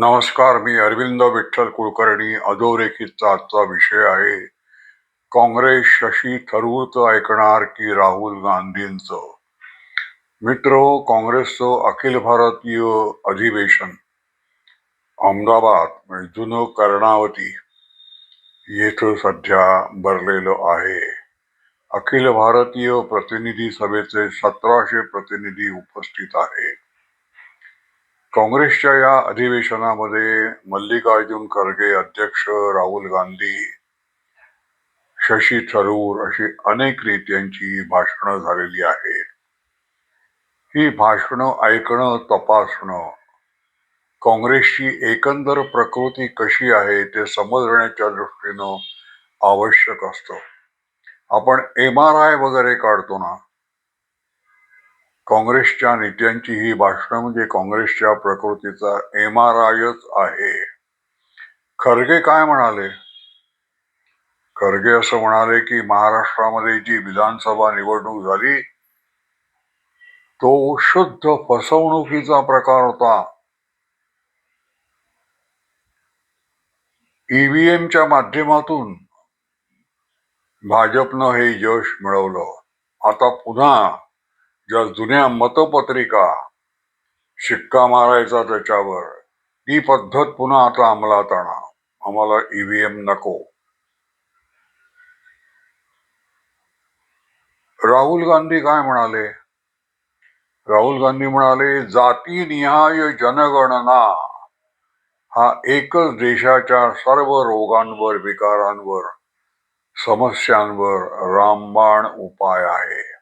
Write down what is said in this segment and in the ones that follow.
नमस्कार, मी अरविंद विठ्ठल कुलकर्णी अधोरेखितचा आजचा विषय आहे. काँग्रेस शशी थरूरचं ऐकणार की राहुल गांधींचं? मित्र, काँग्रेसचं अखिल भारतीय अधिवेशन. अहमदाबाद म्हणजे जुनं कर्णावती. येथं सध्या भरलेलं आहे. अखिल भारतीय प्रतिनिधी सभेचे सतराशे प्रतिनिधी उपस्थित आहेत. काँग्रेसच्या या अधिवेशनामध्ये मल्लिकार्जुन खरगे अध्यक्ष राहुल गांधी शशी थरूर अशी अनेक नेत्यांची भाषणं झालेली आहेत. ही भाषणं ऐकणं तपासणं काँग्रेसची एकंदर प्रकृती कशी आहे ते समजण्याच्या दृष्टीनं आवश्यक असतं. आपण एम आर आय वगैरे काढतो ना काँग्रेसच्या नेत्यांची ही भाषणं म्हणजे काँग्रेसच्या प्रकृतीचा एम आर आयच आहे. खरगे काय म्हणाले? खरगे असं म्हणाले की महाराष्ट्रामध्ये जी विधानसभा निवडणूक झाली तो शुद्ध फसवणुकीचा प्रकार होता. ईव्हीएमच्या माध्यमातून भाजपनं हे यश मिळवलं. आता पुन्हा ज्या जुन्या मतपत्रिका शिक्का मारायचा त्याच्यावर ती पद्धत पुन्हा आता अंमलात आणा. आम्हाला ईव्हीएम नको. राहुल गांधी काय म्हणाले? राहुल गांधी म्हणाले जातीनिहाय जनगणना हा एकच देशाच्या सर्व रोगांवर विकारांवर समस्यांवर रामबाण उपाय आहे.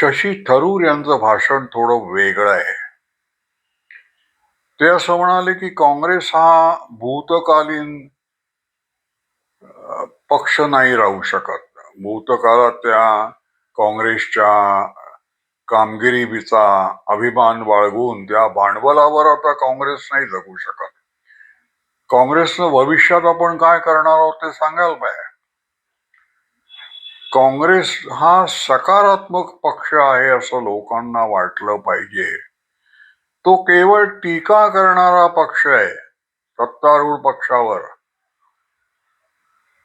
शशी थरूर यांचं भाषण थोडं वेगळं आहे. ते असं म्हणाले की काँग्रेस हा भूतकालीन पक्ष नाही राहू शकत. भूतकाळात त्या काँग्रेसच्या कामगिरीचा अभिमान बाळगून त्या भांडवलावर आता काँग्रेस नाही जगू शकत. काँग्रेसनं भविष्यात आपण काय करणार आहोत ते सांगायला पाहिजे. काँग्रेस हा सकारात्मक पक्ष आहे असं लोकांना वाटलं पाहिजे. तो केवळ टीका करणारा पक्ष आहे सत्तारूढ पक्षावर.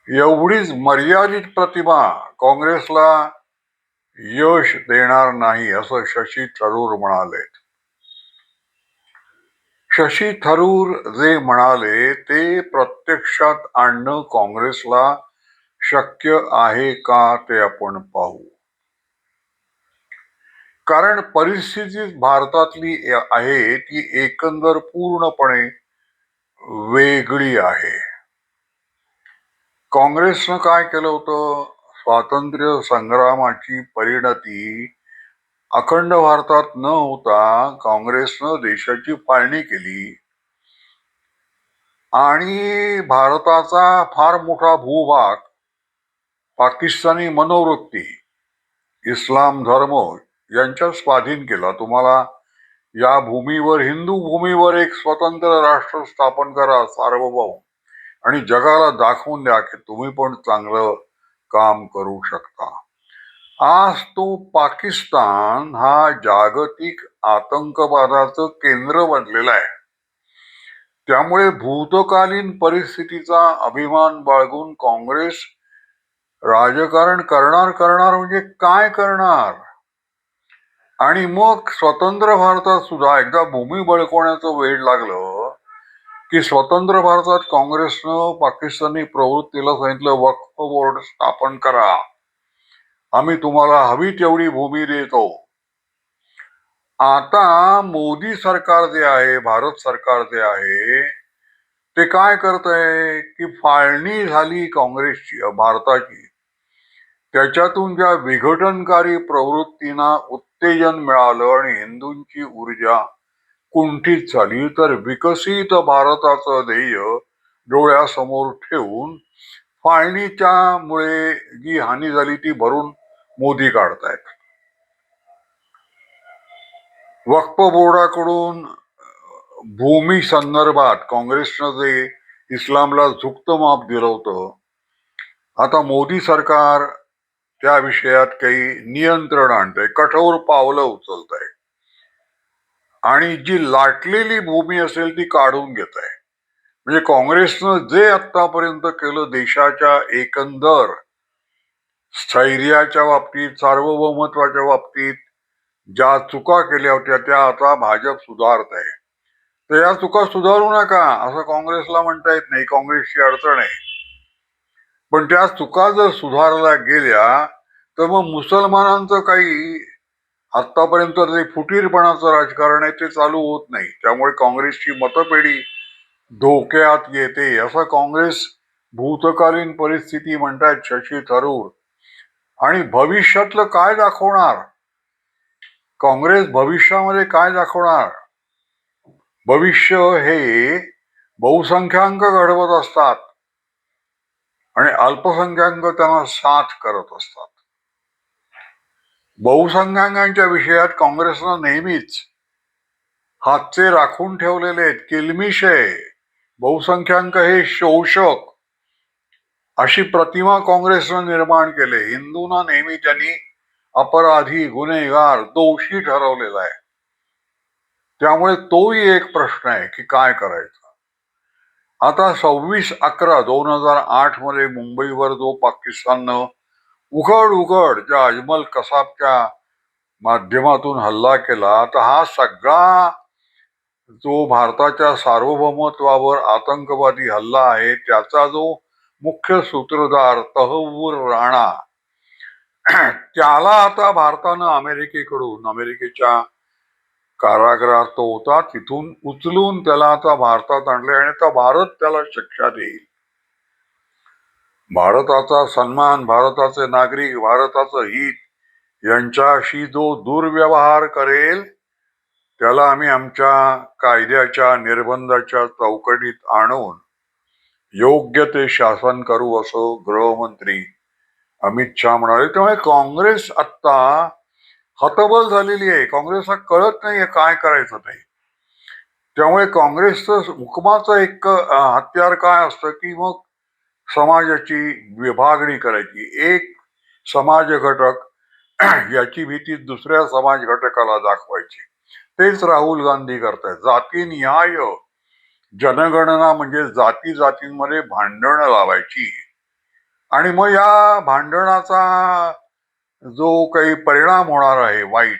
एवढीच मर्यादित प्रतिमा काँग्रेसला यश देणार नाही असं शशी थरूर म्हणाले. शशी थरूर जे म्हणाले ते प्रत्यक्षात आणणं काँग्रेसला शक्य आहे का ते आपण पाहू. कारण परिस्थिती भारतातली आहे ती एकंदर पूर्णपणे वेगळी आहे. काँग्रेसनं काय केलं होतं? स्वातंत्र्य संग्रामाची परिणती अखंड भारतात न होता काँग्रेसनं देशाची फाळणी केली. आणि भारताचा फार मोठा भूभाग पाकिस्तानी मनोवृत्ती इस्लाम धर्म यांच्या स्वाधीन केला. तुम्हाला या भूमीवर हिंदू भूमीवर एक स्वतंत्र राष्ट्र स्थापन करा सार्वभौम. आणि जगाला दाखवून द्या की तुम्ही पण चांगलं काम करू शकता. आज तो पाकिस्तान हा जागतिक आतंकवादाचं केंद्र बनलेला आहे. त्यामुळे भूतकालीन परिस्थितीचा अभिमान बाळगून काँग्रेस राजकारण करणार करणार म्हणजे काय करणार? आणि मग स्वतंत्र भारतात सुद्धा एकदा भूमी बळकवण्याचं वेळ लागलं की स्वतंत्र भारतात काँग्रेसनं पाकिस्तानी प्रवृत्तीला सांगितलं वक्फ बोर्ड स्थापन करा. आम्ही तुम्हाला हवी तेवढी भूमी देतो. आता मोदी सरकार जे आहे भारत सरकार जे आहे ते काय करत आहे की फाळणी झाली काँग्रेसची भारताची. त्याच्यातून ज्या विघटनकारी प्रवृत्तींना उत्तेजन मिळालं आणि हिंदूंची ऊर्जा कुंठित झाली तर विकसित भारताचं ध्येय डोळ्यासमोर ठेवून फाळणीच्या मुळे जी हानी झाली ती भरून मोदी काढतायत. वक्फ बोर्डाकडून भूमी संदर्भात काँग्रेसनं जे इस्लामला झुकतं माप दिलं होतं. आता मोदी सरकार त्या विषयात काही नियंत्रण आणतंय कठोर पावलं उचलत आहे आणि जी लाटलेली भूमी असेल ती काढून घेत आहे म्हणजे काँग्रेसनं जे आतापर्यंत केलं देशाच्या एकंदर स्थैर्याच्या बाबतीत सार्वभौमत्वाच्या बाबतीत ज्या चुका केल्या होत्या त्या आता भाजप सुधारत आहे तर या चुका सुधारू नका असं काँग्रेसला म्हणता येत नाही काँग्रेसची अडचण आहे. पण त्या चुका जर सुधारल्या गेल्या तर मग मुसलमानांचं काही आतापर्यंत जे फुटीरपणाचं राजकारण आहे ते चालू होत नाही. त्यामुळे काँग्रेसची मतपेढी धोक्यात येते. असं काँग्रेस भूतकालीन परिस्थिती म्हणतात शशी थरूर. आणि भविष्यातलं काय दाखवणार? काँग्रेस भविष्यामध्ये काय दाखवणार? भविष्य हे बहुसंख्याक घडवत असतात. आणि अल्पसंख्याक त्यांना साथ करत असतात. बहुसंख्याकांच्या विषयात काँग्रेसनं नेहमीच हातचे राखून ठेवलेले आहेत. किलमिश आहे बहुसंख्याक हे शोषक अशी प्रतिमा काँग्रेसनं निर्माण केले. हिंदूंना नेहमी त्यांनी अपराधी गुन्हेगार दोषी ठरवलेला आहे. त्यामुळे तोही एक प्रश्न आहे की काय करायचं? आता सव्वीस अकरा दोन हजार आठमध्ये मुंबईवर जो पाकिस्ताननं उघड उघड ज्या अजमल कसाबच्या माध्यमातून हल्ला केला तर हा सगळा जो भारताच्या सार्वभौमत्वावर आतंकवादी हल्ला आहे त्याचा जो मुख्य सूत्रधार तहवूर राणा त्याला आता भारतानं अमेरिकेकडून अमेरिकेच्या कारागृहात तो होता. तिथून उचलून त्याला आता भारतात आणले आणि आता भारत त्याला शिक्षा देईल. भारताचा सन्मान भारताचे नागरिक भारताचं हित यांच्याशी जो दुर्व्यवहार करेल त्याला आम्ही आमच्या कायद्याच्या निर्बंधाच्या चौकटीत आणून योग्य ते शासन करू असं गृहमंत्री अमित शहा म्हणाले. त्यामुळे काँग्रेस आत्ता हतबल झालेली आहे. काँग्रेसला कळत नाहीये काय करायचं ते. त्यामुळे काँग्रेसचं हुकमाचं एक हत्यार काय असतं की मग समाजाची विभागणी करायची. एक समाज घटक याची भीती दुसऱ्या समाज घटकाला दाखवायची. तेच राहुल गांधी करतायत. जाती न्याय जनगणना म्हणजे जाती जातींमध्ये भांडणं लावायची. आणि मग या भांडणाचा जो काही परिणाम होणार आहे वाईट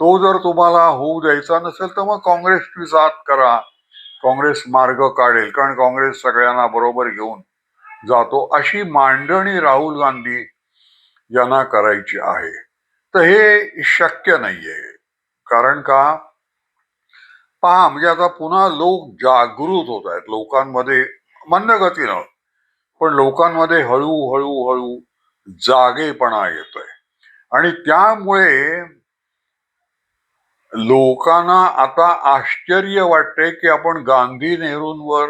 तो जर तुम्हाला होऊ द्यायचा नसेल तर मग काँग्रेसची साथ करा. काँग्रेस मार्ग काढेल कारण काँग्रेस सगळ्यांना बरोबर घेऊन जातो अशी मांडणी राहुल गांधी यांना करायची आहे. तर हे शक्य नाहीये. कारण का? पहा म्हणजे आता पुन्हा लोक जागृत होत आहेत. लोकांमध्ये मंदगतीनं पण लोकांमध्ये हळूहळू हळू जागेपणा येतोय. आणि त्यामुळे लोकांना आता आश्चर्य वाटते की आपण गांधी नेहरूंवर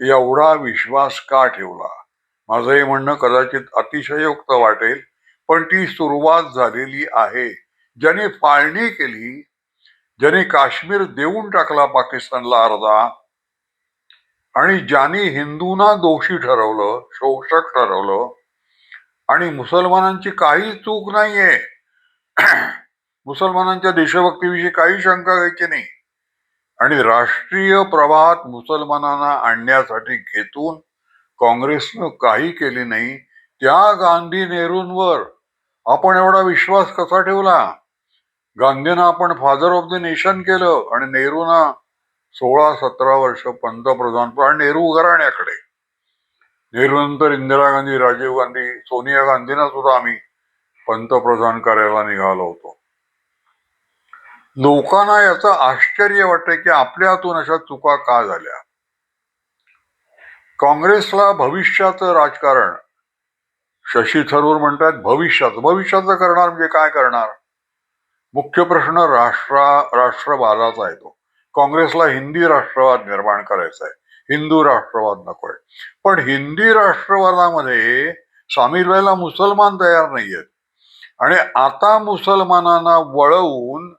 एवढा विश्वास का ठेवला? माझं हे म्हणणं कदाचित अतिशयोक्त वाटेल पण ती सुरुवात झालेली आहे. ज्याने फाळणी केली ज्याने काश्मीर देऊन टाकला पाकिस्तानला अर्धा आणि ज्याने हिंदूंना दोषी ठरवलं शोषक ठरवलं आणि मुसलमानांची काही चूक नाहीये. मुसलमानांच्या देशभक्तीविषयी काही शंका घ्यायची नाही. आणि राष्ट्रीय प्रवाहात मुसलमानांना आणण्यासाठी घेतून काँग्रेसनं काही केले नाही त्या गांधी नेहरूंवर आपण एवढा विश्वास कसा ठेवला? गांधींना आपण फादर ऑफ द नेशन केलं आणि नेहरूंना सोळा सतरा वर्ष पंतप्रधान आणि नेहरू घराण्याकडे नेहरू नंतर इंदिरा गांधी राजीव गांधी सोनिया गांधींना सुद्धा आम्ही पंतप्रधान करायला निघालो होतो. लोकांना याचं आश्चर्य वाटतंय की आपल्या हातून अशा चुका का झाल्या? काँग्रेसला भविष्याचं राजकारण शशी थरूर म्हणतात भविष्याचं भविष्याचं करणार म्हणजे काय करणार? मुख्य प्रश्न राष्ट्रा राष्ट्रवादाचा आहे तो. काँग्रेसला हिंदी राष्ट्रवाद निर्माण करायचा आहे. हिंदू राष्ट्रवाद नकोय पण हिंदी राष्ट्रवादामध्ये सामील व्हायला मुसलमान तयार नाहीयेत. आणि आता मुसलमानांना वळवून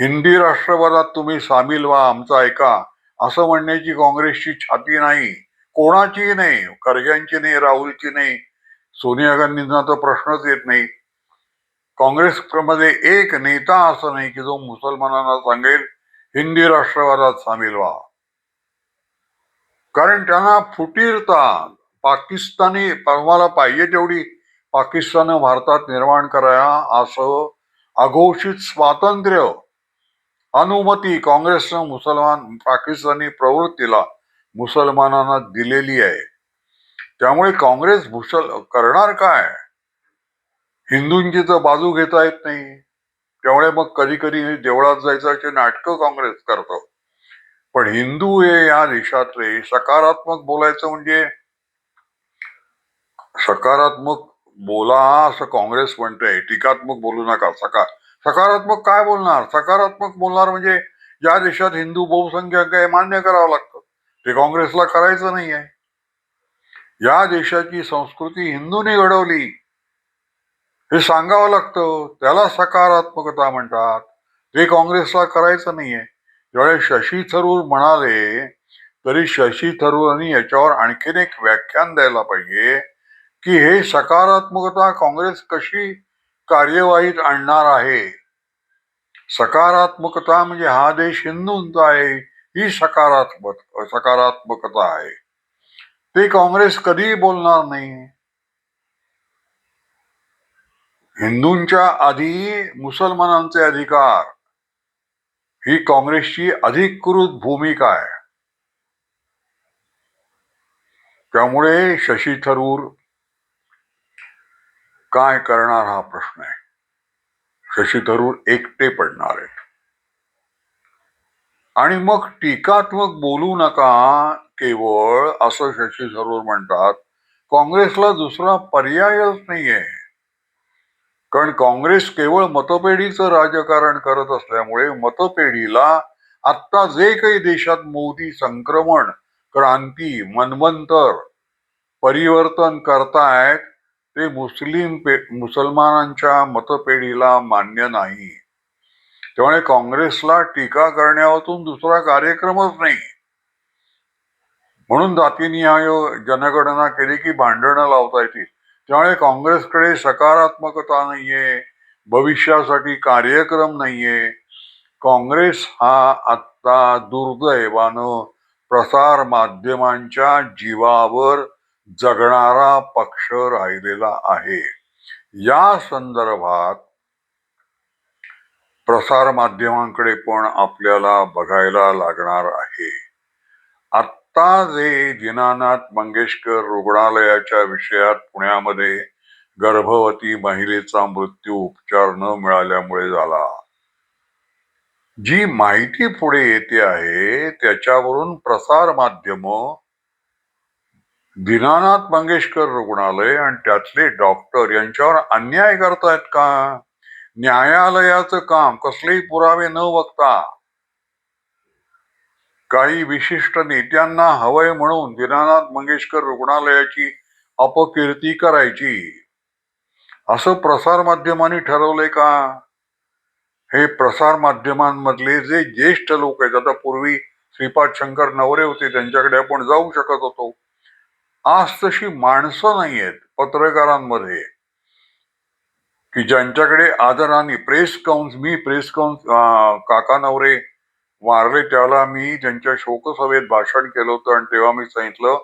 हिंदी राष्ट्रवादात तुम्ही सामील व्हा आमचं ऐका. असं म्हणण्याची काँग्रेसची छाती नाही. कोणाचीही नाही. खरग्यांची नाही राहुलची नाही. सोनिया गांधींना तर प्रश्नच येत नाही. काँग्रेसमध्ये एक नेता असं नाही की जो मुसलमानांना सांगेल हिंदी राष्ट्रवादात सामील व्हा. कारण त्यांना फुटीरता पाकिस्तानी आम्हाला पाहिजे तेवढी. पाकिस्तान भारतात निर्माण कराया असं अघोषित स्वातंत्र्य अनुमती काँग्रेसनं मुसलमान पाकिस्तानी प्रवृत्तीला मुसलमानांना दिलेली आहे. त्यामुळे काँग्रेस भूसल करणार काय? हिंदूंची तर बाजू घेता येत नाही. त्यामुळे मग कधी कधी देवळात जायचं नाटकं काँग्रेस करतो. पण हिंदू हे या देशातले सकारात्मक बोलायचं म्हणजे सकारात्मक बोला असं काँग्रेस म्हणते टीकात्मक बोलू नका सका सकारात्मक काय बोलणार? सकारात्मक बोलणार म्हणजे ज्या देशात हिंदू बहुसंख्याक आहे मान्य करावं लागतं. ते काँग्रेसला करायचं नाही आहे या देशाची संस्कृती हिंदूने घडवली. हे सांगावं लागतं. त्याला सकारात्मकता म्हणतात. ते काँग्रेसला करायचं नाहीये. ज्यावेळेस शशी थरूर म्हणाले तरी शशी थरूरांनी याच्यावर आणखीन एक व्याख्यान द्यायला पाहिजे की हे सकारात्मकता काँग्रेस कशी कार्यवाहीत आणणार आहे? सकारात्मकता म्हणजे हा देश हिंदूंचा आहे ही सकारात्मक सकारात्मकता आहे. ते काँग्रेस कधीही बोलणार नाही. हिंदूंच्या आधी मुसलमानांचे अधिकार ही काँग्रेसची अधिकृत भूमिका आहे. त्यामुळे शशी थरूर काय करणार हा प्रश्न आहे? शशी थरूर एकटे पडणार आहेत. आणि मग टीकात्मक बोलू नका केवळ असं शशी थरूर म्हणतात काँग्रेसला दुसरा पर्यायच नाहीये. कारण काँग्रेस केवळ मतपेढीचं राजकारण करत असल्यामुळे मतपेढीला आत्ता जे काही देशात मोदी संक्रमण क्रांती मनवंतर परिवर्तन करतायत ते मुस्लिम पे मुसलमानांच्या मतपेढीला मान्य नाही. त्यामुळे काँग्रेसला टीका करण्यावरून दुसरा कार्यक्रमच नाही. म्हणून जातीनिहाय जनगणना केली की भांडणं लावता येतील त्यामुळे काँग्रेसकडे सकारात्मकता नाहीये भविष्यासाठी कार्यक्रम नाहीये काँग्रेस हा आत्ता दुर्दैवानं प्रसार माध्यमांच्या जीवावर जगणारा पक्ष राहिलेला आहे. या संदर्भात प्रसार माध्यमांकडे पण आपल्याला बघायला लागणार आहे. आत्ता जे दीनानाथ मंगेशकर रुग्णालयाच्या विषयात पुण्यामध्ये गर्भवती महिलेचा मृत्यू उपचार न मिळाल्यामुळे झाला. जी माहिती पुढे येते आहे त्याच्यावरून प्रसार माध्यम दीनानाथ मंगेशकर रुग्णालय आणि त्यातले डॉक्टर यांच्यावर अन्याय करतायत का? न्यायालयाचं काम कसलेही पुरावे न बघता काही विशिष्ट नेत्यांना हवंय म्हणून दीनानाथ मंगेशकर रुग्णालयाची अपकीर्ती करायची. असं प्रसार माध्यमांनी ठरवलंय का? हे प्रसार माध्यमांमधले जे ज्येष्ठ लोक आहेत आता पूर्वी श्रीपाद शंकर नवरे होते त्यांच्याकडे आपण जाऊ शकत होतो. आज तशी माणसं नाही आहेत पत्रकारांमध्ये. की ज्यांच्याकडे आदराने प्रेस काउन्स मी प्रेस काउन्स काका नवरे वारले त्याला मी त्यांच्या शोकसभेत भाषण केलं होतं आणि तेव्हा मी सांगितलं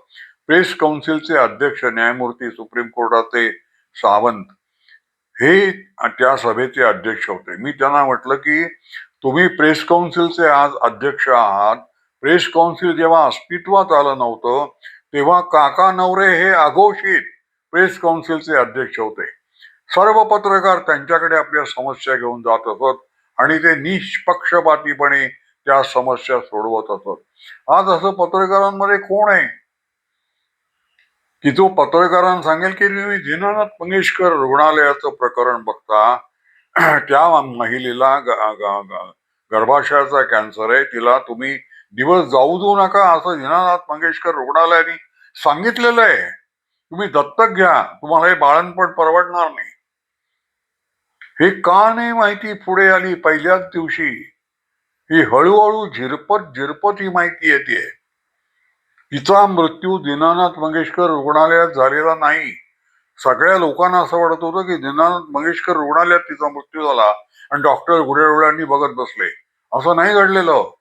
प्रेस काउन्सिलचे अध्यक्ष न्यायमूर्ती सुप्रीम कोर्टाचे सावंत हे त्या सभेचे अध्यक्ष होते. मी त्यांना म्हटलं की तुम्ही प्रेस काउन्सिलचे आज अध्यक्ष आहात. प्रेस काउन्सिल जेव्हा अस्तित्वात आलं नव्हतं तेव्हा काका नवरे हे अघोषित प्रेस काउन्सिलचे अध्यक्ष होते. सर्व पत्रकार त्यांच्याकडे आपल्या समस्या घेऊन जात असत आणि ते निष्पक्षपातीपणे त्या समस्या सोडवत असत. आज असं पत्रकारांमध्ये कोण आहे? की तो पत्रकारांना सांगेल की तुम्ही दीनानाथ मंगेशकर रुग्णालयाचं प्रकरण बघता त्या महिलेला गर्भाशयाचा कॅन्सर आहे तिला तुम्ही दिवस जाऊ देऊ नका असं दीनानाथ मंगेशकर रुग्णालयाने सांगितलेलं आहे. तुम्ही दत्तक घ्या तुम्हाला हे बाळणपण परवडणार नाही. हे का नाही माहिती पुढे आली पहिल्याच दिवशी? ही हळूहळू झिरपत झिरपत ही माहिती येते. तिचा मृत्यू दीनानाथ मंगेशकर रुग्णालयात झालेला नाही. सगळ्या लोकांना असं वाटत होतं की दीनानाथ मंगेशकर रुग्णालयात तिचा मृत्यू झाला आणि डॉक्टर घुड्याडोळ्यांनी बघत बसले. असं नाही घडलेलं.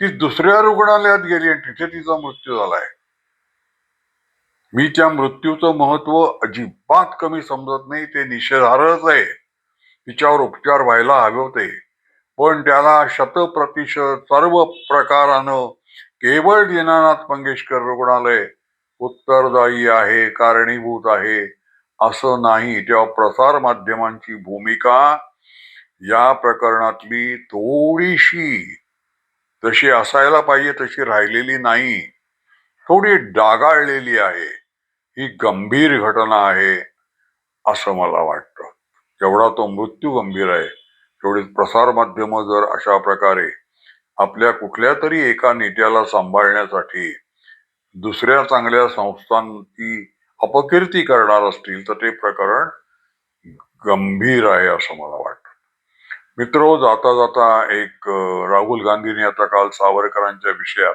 ती दुसऱ्या रुग्णालयात गेली आणि तिथे तिचा मृत्यू झालाय. मी त्या मृत्यूचं महत्त्व अजिबात कमी समजत नाही. ते निषेधार्हच आहे. तिच्यावर उपचार व्हायला हवे होते. पण त्याला शतप्रतिशत सर्व प्रकारानं केवळ दीनानाथ मंगेशकर रुग्णालय उत्तरदायी आहे कारणीभूत आहे असं नाही. तेव्हा प्रसार माध्यमांची भूमिका या प्रकरणातली थोडीशी जशी असायला पाहिजे तशी राहिलेली नाही. थोडी डागाळलेली आहे. ही गंभीर घटना आहे असं मला वाटतं. जेवढा तो मृत्यू गंभीर आहे. तेवढी प्रसार माध्यम जर अशा प्रकारे आपल्या कुठल्या तरी एका नेत्याला सांभाळण्यासाठी दुसऱ्या चांगल्या संस्थांची अपकीर्ती करणार असतील तर ते प्रकरण गंभीर आहे असं मला वाटतं. मित्र जाता जाता एक राहुल गांधींनी आता काल सावरकरांच्या विषयात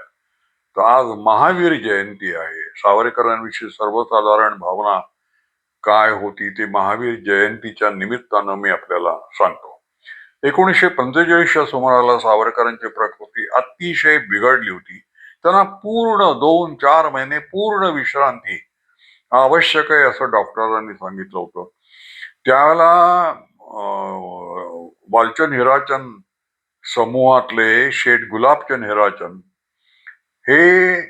तर आज महावीर जयंती आहे. सावरकरांविषयी सर्वसाधारण भावना काय होती ते महावीर जयंतीच्या निमित्तानं मी आपल्याला सांगतो. एकोणीसशे पंचेचाळीसच्या सुमाराला सावरकरांची प्रकृती अतिशय बिघडली होती. त्यांना पूर्ण दोन चार महिने पूर्ण विश्रांती आवश्यक आहे असं डॉक्टरांनी सांगितलं होतं. त्याला बालचंद वालचंद हिराचंद समूहातले शेठ गुलाबचंद हिराचंद हे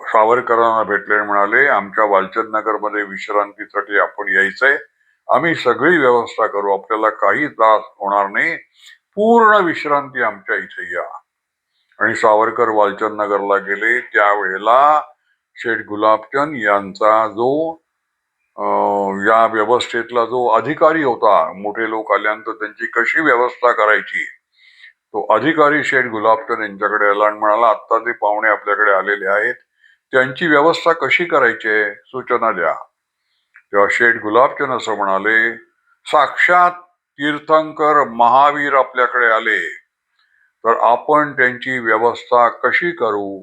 सावरकरांना भेटले आणि म्हणाले आमच्या वालचंद नगरमध्ये विश्रांतीसाठी आपण यायचंय. आम्ही सगळी व्यवस्था करू. आपल्याला काही त्रास होणार नाही. पूर्ण विश्रांती आमच्या इथे या आणि सावरकर वालचंद नगरला गेले. त्यावेळेला शेठ गुलाबचंद यांचा जो या व्यवस्थेतला जो अधिकारी होता मोठे लोक आल्यानंतर त्यांची कशी व्यवस्था करायची तो अधिकारी शेठ गुलाबचंद यांच्याकडे आला आणि म्हणाला आत्ता ते पाहुणे आपल्याकडे आलेले आहेत. त्यांची व्यवस्था कशी करायची आहे? सूचना द्या. तेव्हा शेठ गुलाबचंद असं म्हणाले साक्षात तीर्थंकर महावीर आपल्याकडे आले. तर आपण त्यांची व्यवस्था कशी करू?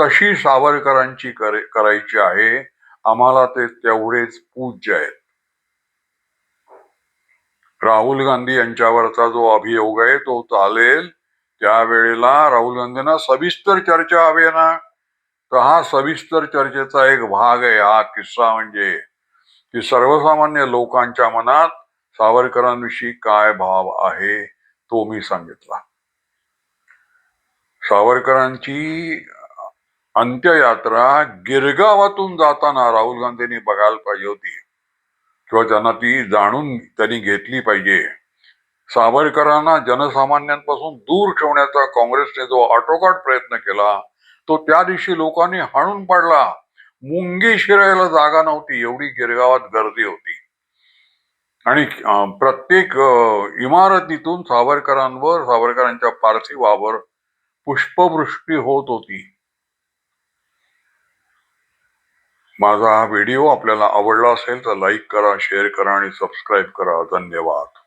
तशी सावरकरांची करे- करायची आहे. आम्हाला ते तेवढेच पूज्य आहेत. राहुल गांधी यांच्यावरचा जो अभियोग आहे तो चालेल. त्यावेळेला राहुल गांधींना सविस्तर चर्चा हवी ना? तर हा सविस्तर चर्चेचा एक भाग आहे. हा किस्सा म्हणजे की सर्वसामान्य लोकांच्या मनात सावरकरांविषयी काय भाव आहे तो मी सांगितला. सावरकरांची अंत्ययात्रा गिरगावातून जाताना राहुल गांधींनी बघायला पाहिजे होती. किंवा त्यांना ती जाणून त्यांनी घेतली पाहिजे. सावरकरांना जनसामान्यांपासून दूर ठेवण्याचा काँग्रेसने जो आटोकाट प्रयत्न केला तो त्या दिवशी लोकांनी हाणून पाडला. मुंगी शिरायला जागा नव्हती एवढी गिरगावात गर्दी होती. आणि प्रत्येक इमारतीतून सावरकरांवर सावरकरांच्या पार्थिवावर पुष्पवृष्टी होत होती. माझा हा व्हिडिओ आपल्याला आवडला असेल तर लाईक करा शेअर करा आणि सबस्क्राईब करा. धन्यवाद.